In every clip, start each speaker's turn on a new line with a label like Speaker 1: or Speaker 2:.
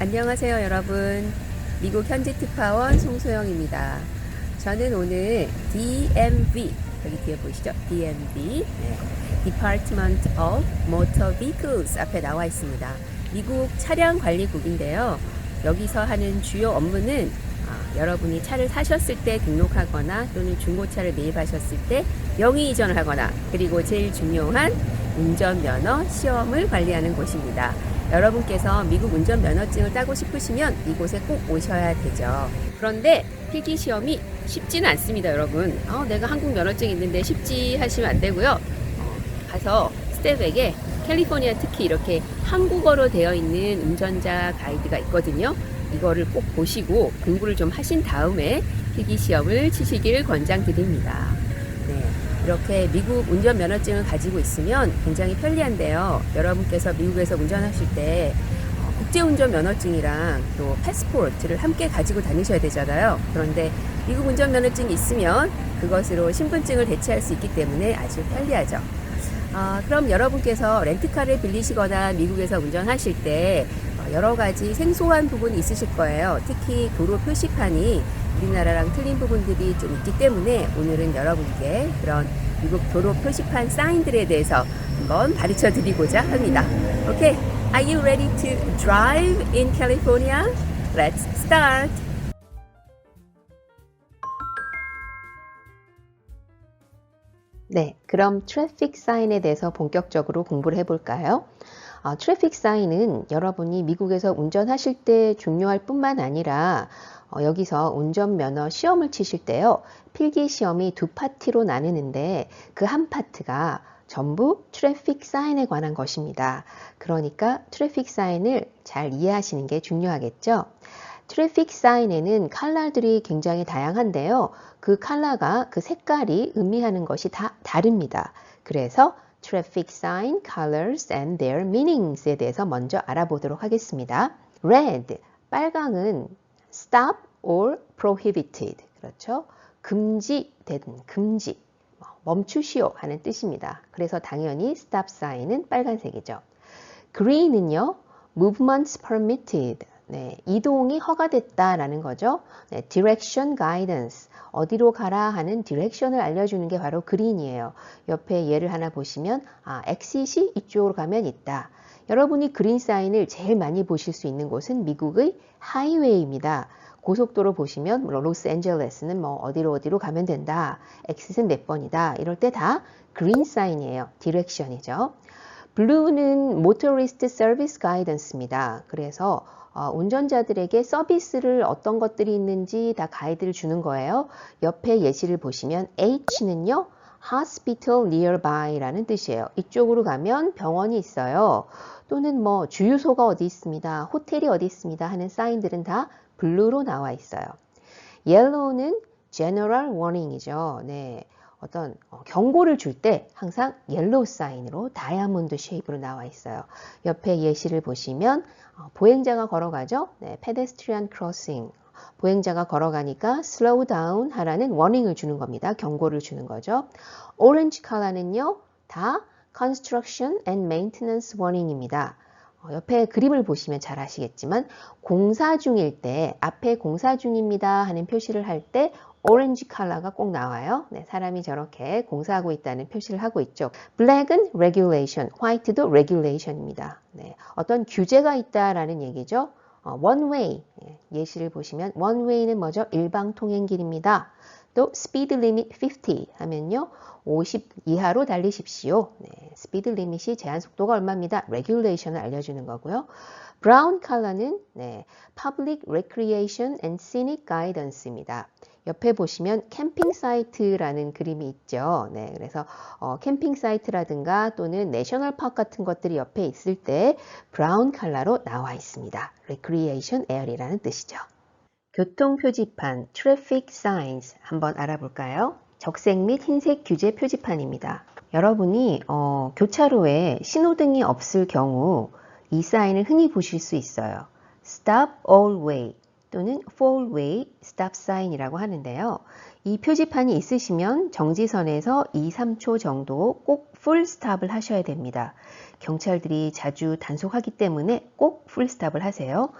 Speaker 1: 안녕하세요 여러분 미국 현지 특파원 송소영입니다 저는 오늘 DMV 여기 뒤에 보이시죠 DMV 네. Department of Motor Vehicles 앞에 나와 있습니다 미국 차량 관리국인데요 여기서 하는 주요 업무는 아, 여러분이 차를 사셨을 때 등록하거나 또는 중고차를 매입하셨을 때 영위 이전을 하거나 그리고 제일 중요한 운전면허 시험을 관리하는 곳입니다. 여러분께서 미국 운전면허증을 따고 싶으시면 이곳에 꼭 오셔야 되죠. 그런데 필기 시험이 쉽지는 않습니다, 여러분. 어, 내가 한국 면허증 있는데 쉽지 하시면 안 되고요. 어, 가서 스텝에게 캘리포니아 특히 이렇게 한국어로 되어 있는 운전자 가이드가 있거든요. 이거를 꼭 보시고 공부를 좀 하신 다음에 필기 시험을 치시길 권장드립니다. 네, 이렇게 미국 운전 면허증을 가지고 있으면 굉장히 편리한데요. 여러분께서 미국에서 운전하실 때 어, 국제운전 면허증이랑 또 패스포트를 함께 가지고 다니셔야 되잖아요. 그런데 미국 운전 면허증이 있으면 그것으로 신분증을 대체할 수 있기 때문에 아주 편리하죠. 아, 그럼 여러분께서 렌트카를 빌리시거나 미국에서 운전하실 때 어, 여러 가지 생소한 부분이 있으실 거예요. 특히 도로 표시판이 우리나라랑 틀린 부분들이 좀 있기 때문에 오늘은 여러분께 그런 미국 도로 표시판 사인들에 대해서 한번 가르쳐 드리고자 합니다. Okay, are you ready to drive in California? Let's start. 네, 그럼 트래픽 사인에 대해서 본격적으로 공부를 해볼까요? 어, 트래픽 사인은 여러분이 미국에서 운전하실 때 중요할 뿐만 아니라 어, 여기서 운전면허 시험을 치실 때요. 필기 시험이 두 파트로 나누는데 그 한 파트가 전부 트래픽 사인에 관한 것입니다. 그러니까 트래픽 사인을 잘 이해하시는 게 중요하겠죠. 트래픽 사인에는 컬러들이 굉장히 다양한데요. 그 컬러가 그 색깔이 의미하는 것이 다 다릅니다. 그래서 traffic sign colors and their meanings에 대해서 먼저 알아보도록 하겠습니다. red 빨강은 stop or prohibited 그렇죠? 금지되든 금지 뭐, 멈추시오 하는 뜻입니다. 그래서 당연히 stop sign은 빨간색이죠. green은요 movements permitted 네, 이동이 허가됐다라는 거죠. 네, direction guidance 어디로 가라 하는 디렉션을 알려주는 게 바로 그린이에요. 옆에 예를 하나 보시면 아, 엑시시 이쪽으로 가면 있다. 여러분이 그린 사인을 제일 많이 보실 수 있는 곳은 미국의 하이웨이입니다. 고속도로 보시면 로스앤젤레스는 뭐 어디로 어디로 가면 된다. 엑시스는 몇 번이다. 이럴 때 다 그린 사인이에요. 디렉션이죠. 블루는 모토리스트 서비스 가이던스입니다. 그래서 어, 운전자들에게 서비스를 어떤 것들이 있는지 다 가이드를 주는 거예요. 옆에 예시를 보시면 H는요. hospital nearby라는 뜻이에요. 이쪽으로 가면 병원이 있어요. 또는 뭐 주유소가 어디 있습니다. 호텔이 어디 있습니다. 하는 사인들은 다 블루로 나와 있어요. yellow는 general warning이죠. 네. 어떤 경고를 줄 때 항상 옐로우 사인으로 다이아몬드 쉐입으로 나와 있어요. 옆에 예시를 보시면 보행자가 걸어가죠. 네, pedestrian crossing. 보행자가 걸어가니까 slow down 하라는 워닝을 주는 겁니다. 경고를 주는 거죠. 오렌지 컬러는요. 다 construction and maintenance warning입니다. 옆에 그림을 보시면 잘 아시겠지만 공사 중일 때 앞에 공사 중입니다 하는 표시를 할 때 오렌지 컬러가 꼭 나와요. 네, 사람이 저렇게 공사하고 있다는 표시를 하고 있죠. 블랙은 regulation, 화이트도 regulation입니다. 네, 어떤 규제가 있다라는 얘기죠. 어, one way 예시를 보시면 one way는 뭐죠? 일방 통행길입니다. 또 speed limit 50 하면요. 50 이하로 달리십시오. 네, 스피드 리밋이 제한 속도가 얼마입니다. regulation을 알려주는 거고요. 브라운 컬러는 네, public recreation and scenic guidance입니다. 옆에 보시면 캠핑 사이트라는 그림이 있죠. 네, 그래서 어, 캠핑 사이트라든가 또는 내셔널 파크 같은 것들이 옆에 있을 때 브라운 컬러로 나와 있습니다. recreation area라는 뜻이죠. 교통 표지판 traffic signs 한번 알아볼까요? 적색 및 흰색 규제 표지판입니다. 여러분이 어, 교차로에 신호등이 없을 경우 이 사인을 흔히 보실 수 있어요. Stop all way 또는 four way stop sign이라고 하는데요. 이 표지판이 있으시면 정지선에서 2, 3초 정도 꼭 풀 스탑을 하셔야 됩니다. 경찰들이 자주 단속하기 때문에 꼭 풀 스탑을 하세요.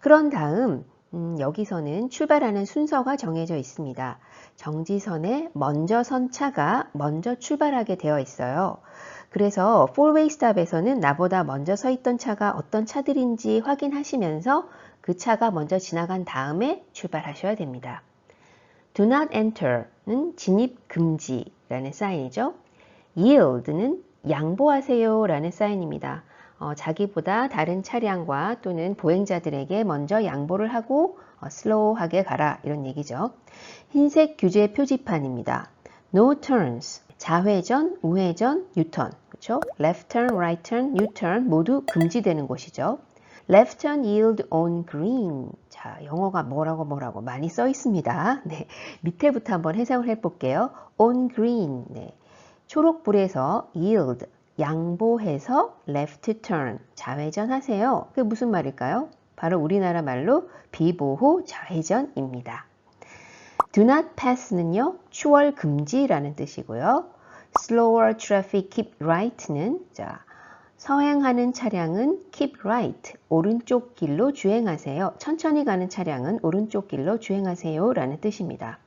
Speaker 1: 그런 다음 음, 여기서는 출발하는 순서가 정해져 있습니다. 정지선에 먼저 선 차가 먼저 출발하게 되어 있어요. 그래서 4-way stop에서는 나보다 먼저 서 있던 차가 어떤 차들인지 확인하시면서 그 차가 먼저 지나간 다음에 출발하셔야 됩니다. Do not enter는 진입 금지라는 사인이죠. Yield는 양보하세요 라는 사인입니다. 어, 자기보다 다른 차량과 또는 보행자들에게 먼저 양보를 하고 어, 슬로우하게 가라 이런 얘기죠. 흰색 규제 표지판입니다. No turns, 좌회전, 우회전, 유턴, 그렇죠? Left turn, right turn, U-turn 모두 금지되는 곳이죠. Left turn yield on green. 자, 영어가 뭐라고 뭐라고 많이 써 있습니다. 네, 밑에부터 한번 해석을 해볼게요. On green. 네, 초록불에서 yield 양보해서 left turn, 좌회전 하세요. 그게 무슨 말일까요? 바로 우리나라 말로 비보호 좌회전입니다. do not pass는요, 추월 금지라는 뜻이고요. slower traffic keep right는 자, 서행하는 차량은 keep right, 오른쪽 길로 주행하세요. 천천히 가는 차량은 오른쪽 길로 주행하세요 라는 뜻입니다.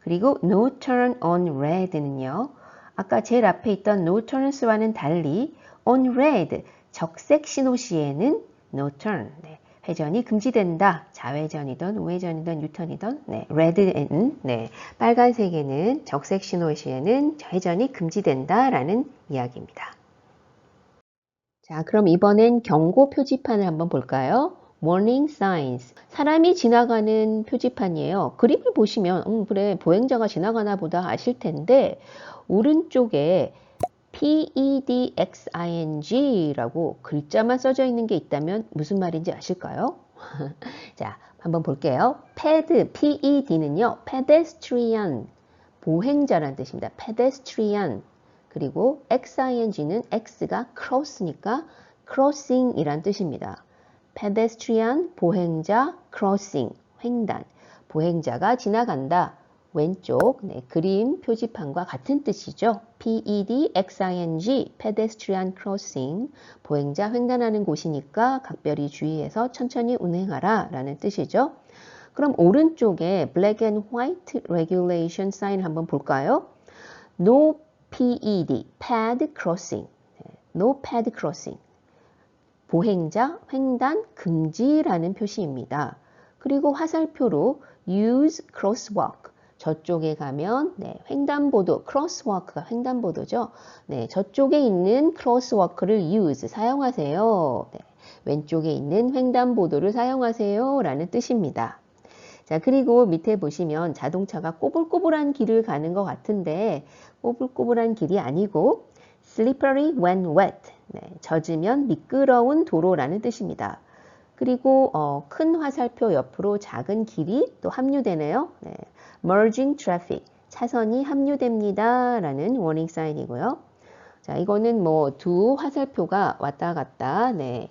Speaker 1: 그리고 no turn on red는요, 아까 제일 앞에 있던 no turns와는 달리 on red, 적색 신호 시에는 no turn, 네, 회전이 금지된다. 좌회전이든 우회전이든 유턴이든 네, red에는 네, 빨간색에는 적색 신호 시에는 회전이 금지된다 라는 이야기입니다. 자, 그럼 이번엔 경고 표지판을 한번 볼까요? warning signs. 사람이 지나가는 표지판이에요. 그림을 보시면 음, 그래 보행자가 지나가나 보다 아실 텐데 오른쪽에 PEDXING라고 글자만 써져 있는 게 있다면 무슨 말인지 아실까요? 자, 한번 볼게요. PED, PED는요, pedestrian, 보행자란 뜻입니다. pedestrian. 그리고 XING는 X가 cross니까 crossing이란 뜻입니다. pedestrian, 보행자, crossing, 횡단. 보행자가 지나간다. 왼쪽 네, 그림 표지판과 같은 뜻이죠. PEDXING, pedestrian crossing, 보행자 횡단하는 곳이니까 각별히 주의해서 천천히 운행하라 라는 뜻이죠. 그럼 오른쪽에 black and white regulation sign 한번 볼까요? No PED, pad crossing, no pad crossing, 보행자 횡단 금지라는 표시입니다. 그리고 화살표로 use crosswalk, 저쪽에 가면 네, 횡단보도, 크로스워크가 횡단보도죠. 네, 저쪽에 있는 크로스워크를 use, 사용하세요. 네, 왼쪽에 있는 횡단보도를 사용하세요. 라는 뜻입니다. 자, 그리고 밑에 보시면 자동차가 꼬불꼬불한 길을 가는 것 같은데 꼬불꼬불한 길이 아니고 slippery when wet, 네, 젖으면 미끄러운 도로라는 뜻입니다. 그리고 어, 큰 화살표 옆으로 작은 길이 또 합류되네요. 네, merging traffic, 차선이 합류됩니다. 라는 워닝 사인이고요. 자, 이거는 뭐 두 화살표가 왔다 갔다, 네.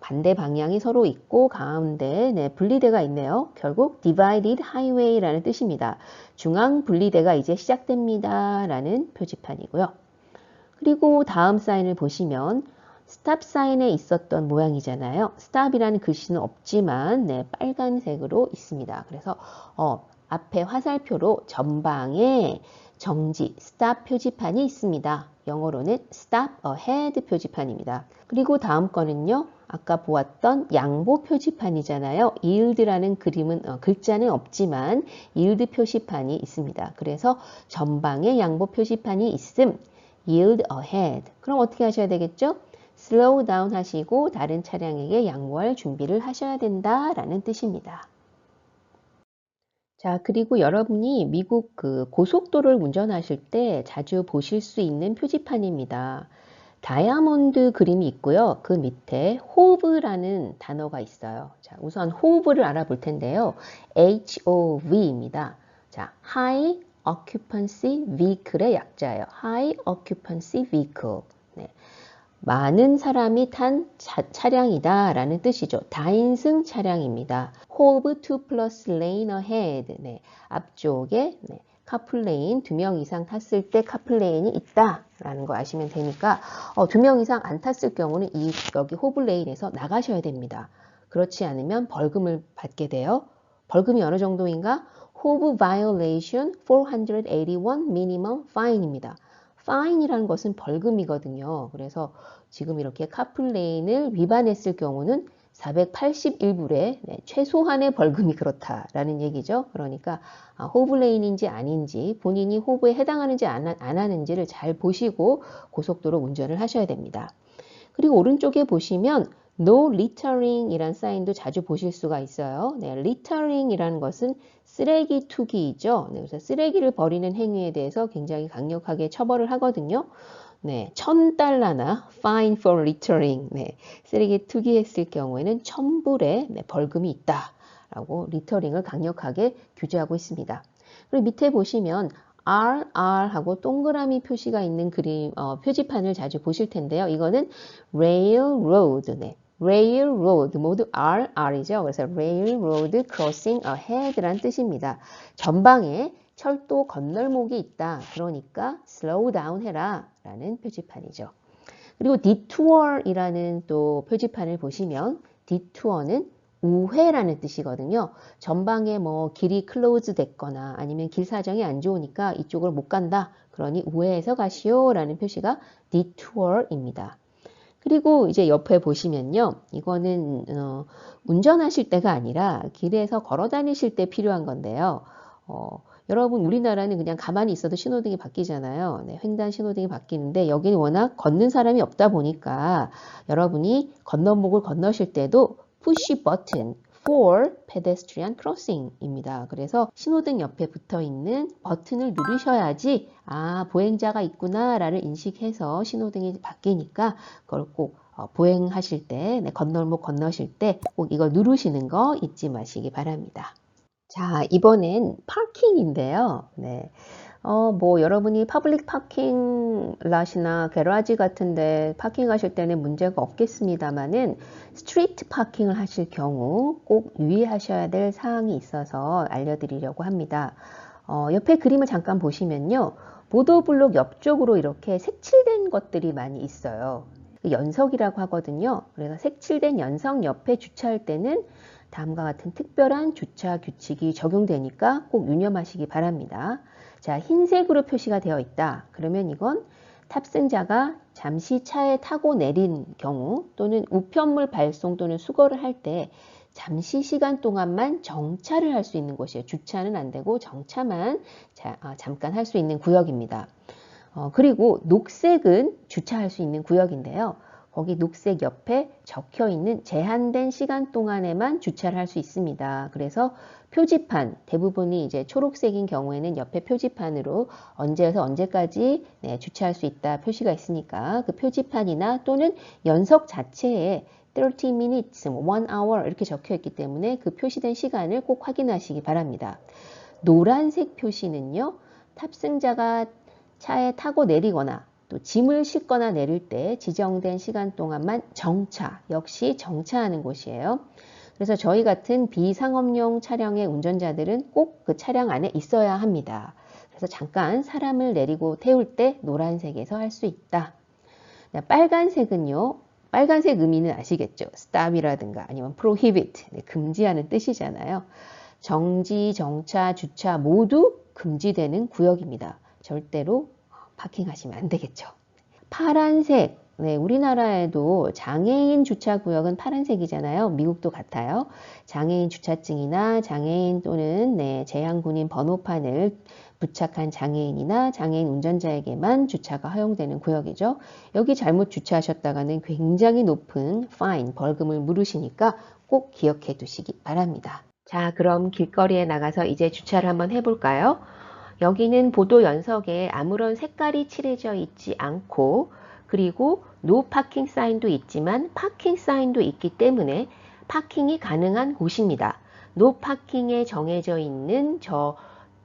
Speaker 1: 반대 방향이 서로 있고 가운데 네, 분리대가 있네요. 결국 divided highway라는 뜻입니다. 중앙 분리대가 이제 시작됩니다. 라는 표지판이고요. 그리고 다음 사인을 보시면 스탑 사인에 있었던 모양이잖아요. 스탑이라는 글씨는 없지만 네, 빨간색으로 있습니다. 그래서 어, 앞에 화살표로 전방에 정지, stop 표지판이 있습니다. 영어로는 stop ahead 표지판입니다. 그리고 다음 거는요. 아까 보았던 양보 표지판이잖아요. yield라는 그림은 어, 글자는 없지만 yield 표시판이 있습니다. 그래서 전방에 양보 표시판이 있음 yield ahead. 그럼 어떻게 하셔야 되겠죠? slow down 하시고 다른 차량에게 양보할 준비를 하셔야 된다 라는 뜻입니다. 자, 그리고 여러분이 미국 그 고속도로를 운전하실 때 자주 보실 수 있는 표지판입니다. 다이아몬드 그림이 있고요. 그 밑에 호브라는 단어가 있어요. 자, 우선 호브를 알아볼 텐데요. HOV입니다. 자, High Occupancy Vehicle의 약자예요. High Occupancy Vehicle. 네. 많은 사람이 탄 차, 차량이다 라는 뜻이죠. 다인승 차량입니다. Have two plus lane ahead. 네, 앞쪽에 네, 카플레인 두 명 이상 탔을 때 카플레인이 있다 라는 거 아시면 되니까 어, 두 명 이상 안 탔을 경우는 이 여기 호블레인에서 나가셔야 됩니다. 그렇지 않으면 벌금을 받게 돼요. 벌금이 어느 정도인가? Hove violation 481 minimum fine입니다. fine이라는 것은 벌금이거든요. 그래서 지금 이렇게 카플레인을 위반했을 경우는 481불의 네, 최소한의 벌금이 그렇다라는 얘기죠. 그러니까 아, 호브레인인지 아닌지 본인이 호브에 해당하는지 안, 안 하는지를 잘 보시고 고속도로 운전을 하셔야 됩니다. 그리고 오른쪽에 보시면 no littering 이란 사인도 자주 보실 수가 있어요. 네, littering 이라는 것은 쓰레기 투기이죠. 네, 그래서 쓰레기를 버리는 행위에 대해서 굉장히 강력하게 처벌을 하거든요. 네, 천 달러나 fine for littering, 네, 쓰레기 투기했을 경우에는 천 불의 네, 벌금이 있다라고 리터링을 강력하게 규제하고 있습니다. 그리고 밑에 보시면 RR하고 동그라미 표시가 있는 그림 어, 표지판을 자주 보실 텐데요. 이거는 railroad, 네, railroad 모두 R, R이죠. 그래서 railroad crossing ahead라는 뜻입니다. 전방에 철도 건널목이 있다. 그러니까 slow down 해라 라는 표지판이죠. 그리고 detour이라는 또 표지판을 보시면 detour는 우회라는 뜻이거든요. 전방에 뭐 길이 클로즈 됐거나 아니면 길 사정이 안 좋으니까 이쪽을 못 간다. 그러니 우회해서 가시오 라는 표시가 detour입니다. 그리고 이제 옆에 보시면요. 이거는 어, 운전하실 때가 아니라 길에서 걸어 다니실 때 필요한 건데요. 어, 여러분 우리나라는 그냥 가만히 있어도 신호등이 바뀌잖아요. 네, 횡단 신호등이 바뀌는데 여기는 워낙 걷는 사람이 없다 보니까 여러분이 건너목을 건너실 때도 푸시 버튼 for pedestrian crossing입니다. 그래서 신호등 옆에 붙어 있는 버튼을 누르셔야지 아 보행자가 있구나라를 인식해서 신호등이 바뀌니까 그걸 꼭 어, 보행하실 때 네, 건널목 건너실 때 꼭 이걸 누르시는 거 잊지 마시기 바랍니다. 자, 이번엔 파킹인데요. 네. 어, 뭐, 여러분이 퍼블릭 파킹 랏이나 게라지 같은데 파킹하실 때는 문제가 없겠습니다만은 스트리트 파킹을 하실 경우 꼭 유의하셔야 될 사항이 있어서 알려드리려고 합니다. 어, 옆에 그림을 잠깐 보시면요. 보도블록 옆쪽으로 이렇게 색칠된 것들이 많이 있어요. 연석이라고 하거든요. 그래서 색칠된 연석 옆에 주차할 때는 다음과 같은 특별한 주차 규칙이 적용되니까 꼭 유념하시기 바랍니다. 자, 흰색으로 표시가 되어 있다. 그러면 이건 탑승자가 잠시 차에 타고 내린 경우 또는 우편물 발송 또는 수거를 할 때 잠시 시간 동안만 정차를 할 수 있는 곳이에요. 주차는 안 되고 정차만 자, 아, 잠깐 할 수 있는 구역입니다. 어, 그리고 녹색은 주차할 수 있는 구역인데요. 거기 녹색 옆에 적혀 있는 제한된 시간 동안에만 주차를 할 수 있습니다. 그래서 표지판 대부분이 이제 초록색인 경우에는 옆에 표지판으로 언제에서 언제까지 네, 주차할 수 있다 표시가 있으니까 그 표지판이나 또는 연석 자체에 30 minutes, 1 hour 이렇게 적혀 있기 때문에 그 표시된 시간을 꼭 확인하시기 바랍니다. 노란색 표시는요. 탑승자가 차에 타고 내리거나 또 짐을 싣거나 내릴 때 지정된 시간 동안만 정차, 역시 정차하는 곳이에요. 그래서 저희 같은 비상업용 차량의 운전자들은 꼭 그 차량 안에 있어야 합니다. 그래서 잠깐 사람을 내리고 태울 때 노란색에서 할 수 있다. 빨간색은요. 빨간색 의미는 아시겠죠? stop이라든가 아니면 prohibit, 네, 금지하는 뜻이잖아요. 정지, 정차, 주차 모두 금지되는 구역입니다. 절대로 파킹하시면 안 되겠죠. 파란색, 네, 우리나라에도 장애인 주차 구역은 파란색이잖아요. 미국도 같아요. 장애인 주차증이나 장애인 또는 네, 재향군인 번호판을 부착한 장애인이나 장애인 운전자에게만 주차가 허용되는 구역이죠. 여기 잘못 주차하셨다가는 굉장히 높은 파인, 벌금을 물으시니까 꼭 기억해 두시기 바랍니다. 자, 그럼 길거리에 나가서 이제 주차를 한번 해볼까요? 여기는 보도 연석에 아무런 색깔이 칠해져 있지 않고 그리고 노 파킹 사인도 있지만 파킹 사인도 있기 때문에 파킹이 가능한 곳입니다. 노 파킹에 정해져 있는 저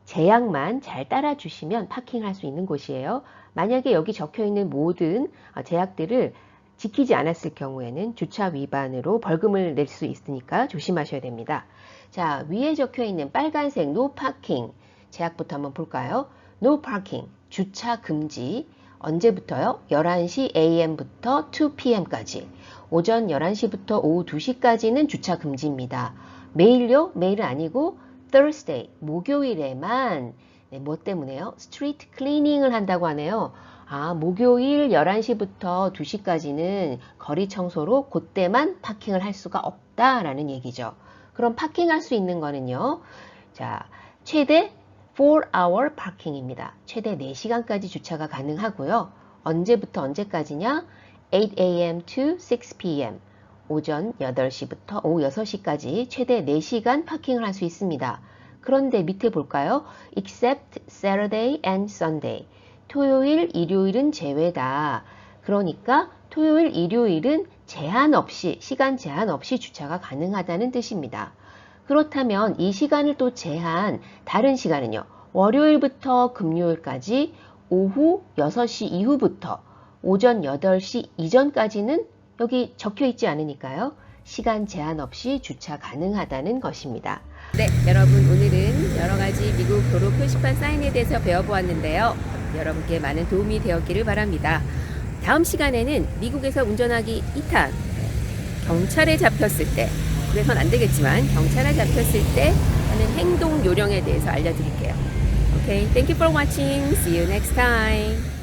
Speaker 1: 제약만 잘 따라 주시면 파킹할 수 있는 곳이에요. 만약에 여기 적혀 있는 모든 제약들을 지키지 않았을 경우에는 주차 위반으로 벌금을 낼 수 있으니까 조심하셔야 됩니다. 자, 위에 적혀 있는 빨간색 노 파킹 제약부터 한번 볼까요? No parking, 주차 금지. 언제부터요? 11시 AM부터 2 PM까지. 오전 11시부터 오후 2시까지는 주차 금지입니다. 매일요? 매일은 아니고 Thursday, 목요일에만 네, 뭐 때문에요? 스트리트 클리닝을 한다고 하네요. 아, 목요일 11시부터 2시까지는 거리 청소로 그때만 파킹을 할 수가 없다라는 얘기죠. 그럼 파킹할 수 있는 거는요. 자, 최대 4hour 파킹입니다. 최대 4시간까지 주차가 가능하고요. 언제부터 언제까지냐? 8 a.m. to 6 p.m. 오전 8시부터 오후 6시까지 최대 4시간 파킹을 할 수 있습니다. 그런데 밑에 볼까요? except Saturday and Sunday. 토요일, 일요일은 제외다. 그러니까 토요일, 일요일은 제한 없이, 시간 제한 없이 주차가 가능하다는 뜻입니다. 그렇다면 이 시간을 또 제한, 다른 시간은요. 월요일부터 금요일까지 오후 6시 이후부터 오전 8시 이전까지는 여기 적혀 있지 않으니까요. 시간 제한 없이 주차 가능하다는 것입니다.
Speaker 2: 네, 여러분 오늘은 여러 가지 미국 도로 표시판 사인에 대해서 배워보았는데요. 여러분께 많은 도움이 되었기를 바랍니다. 다음 시간에는 미국에서 운전하기 2탄 경찰에 잡혔을 때 그래선 안 되겠지만 경찰에 잡혔을 때 하는 행동 요령에 대해서 알려드릴게요. Okay, thank you for watching. See you next time.